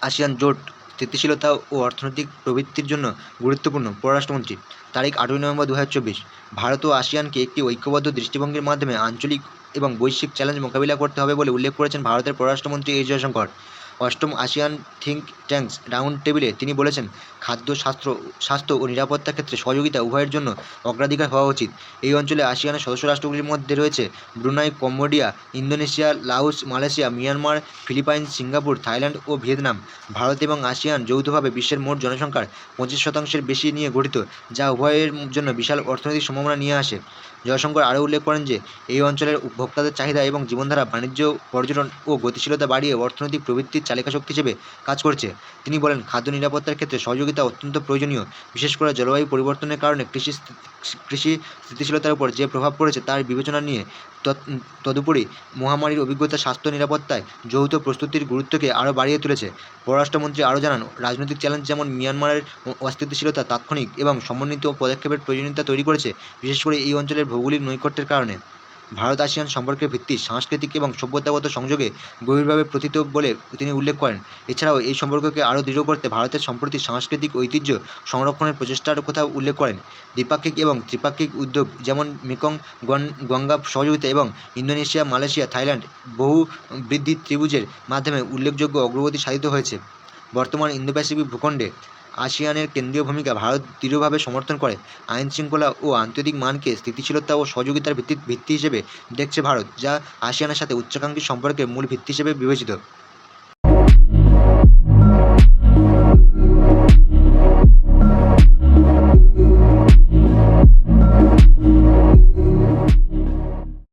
ASEAN জোট, স্থিতিশীলতা ও অর্থনৈতিক প্রবৃত্তির জন্য গুরুত্বপূর্ণ পররাষ্ট্রমন্ত্রী। তারিখ আটই নভেম্বর দু ভারত ও আসিয়ানকে একটি ঐক্যবদ্ধ দৃষ্টিভঙ্গির মাধ্যমে আঞ্চলিক এবং বৈশ্বিক চ্যালেঞ্জ মোকাবিলা করতে হবে বলে উল্লেখ করেছেন ভারতের পররাষ্ট্রমন্ত্রী এস জয়শঙ্কর। অষ্টম আসিয়ান থিঙ্ক ট্যাঙ্কস রাউন্ড টেবিলে তিনি বলেছেন, খাদ্য শাস্ত্র স্বাস্থ্য ও নিরাপত্তা ক্ষেত্রে সহযোগিতা উভয়ের জন্য অগ্রাধিকার হওয়া উচিত। এই অঞ্চলে আসিয়ানের সদস্য রাষ্ট্রগুলির মধ্যে রয়েছে Brunei, Cambodia, Indonesia, Laos, Malaysia, Myanmar, Philippines, Singapore, Thailand ও ভিয়েতনাম। ভারত এবং আসিয়ান যৌথভাবে বিশ্বের মোট জনসংখ্যার পঁচিশ শতাংশের বেশি নিয়ে গঠিত, যা উভয়ের জন্য বিশাল অর্থনৈতিক সম্ভাবনা নিয়ে আসে। জয়শঙ্কর আরও উল্লেখ করেন যে, এই অঞ্চলের ভোক্তাদের চাহিদা এবং জীবনধারা বাণিজ্য, পর্যটন ও গতিশীলতা বাড়িয়ে অর্থনৈতিক প্রবৃত্তির চালিকাশক্তি হিসেবে কাজ করছে। তিনি বলেন, খাদ্য নিরাপত্তার ক্ষেত্রে সহযোগিতা অত্যন্ত প্রয়োজনীয়, বিশেষ করে জলবায়ু পরিবর্তনের কারণে কৃষি কৃষি স্থিতিশীলতার উপর যে প্রভাব পড়েছে তার বিবেচনা নিয়ে তদুপরি মহামারীর অভিজ্ঞতা স্বাস্থ্য নিরাপত্তায় যৌথ প্রস্তুতির গুরুত্বকে আরও বাড়িয়ে তুলেছে। পররাষ্ট্রমন্ত্রী আরও জানান, রাজনৈতিক চ্যালেঞ্জ যেমন মিয়ানমারের অস্থিতিশীলতা তাৎক্ষণিক এবং সমন্বিত পদক্ষেপের প্রয়োজনীয়তা তৈরি করেছে, বিশেষ করে এই অঞ্চলের ভৌগোলিক নৈকট্যের কারণে। ভারত আসিয়ান সম্পর্কের ভিত্তি সাংস্কৃতিক এবং সভ্যতাগত সংযোগে গভীরভাবে প্রথিত বলে তিনি উল্লেখ করেন। এছাড়াও এই সম্পর্ককে আরও দৃঢ় করতে ভারতের সম্প্রতি সাংস্কৃতিক ঐতিহ্য সংরক্ষণের প্রচেষ্টার কথা উল্লেখ করেন। দ্বিপাক্ষিক এবং ত্রিপাক্ষিক উদ্যোগ যেমন মেকং গঙ্গা সহযোগিতা এবং ইন্দোনেশিয়া, মালয়েশিয়া, থাইল্যান্ড বহু বৃদ্ধি ত্রিভুজের মাধ্যমে উল্লেখযোগ্য অগ্রগতি সাধিত হয়েছে। বর্তমান ইন্দো প্যাসিফিক ভূখণ্ডে আসিয়ানের কেন্দ্রীয় ভূমিকা ভারত দৃঢ়ভাবে সমর্থন করে। আইন শৃঙ্খলা ও আন্তর্জাতিক মানকে স্থিতিশীলতা ও সহযোগিতার ভিত্তি ভিত্তি হিসেবে দেখছে ভারত, যা আসিয়ানের সাথে উচ্চাকাঙ্ক্ষী সম্পর্কের মূল ভিত্তি হিসেবে বিবেচিত।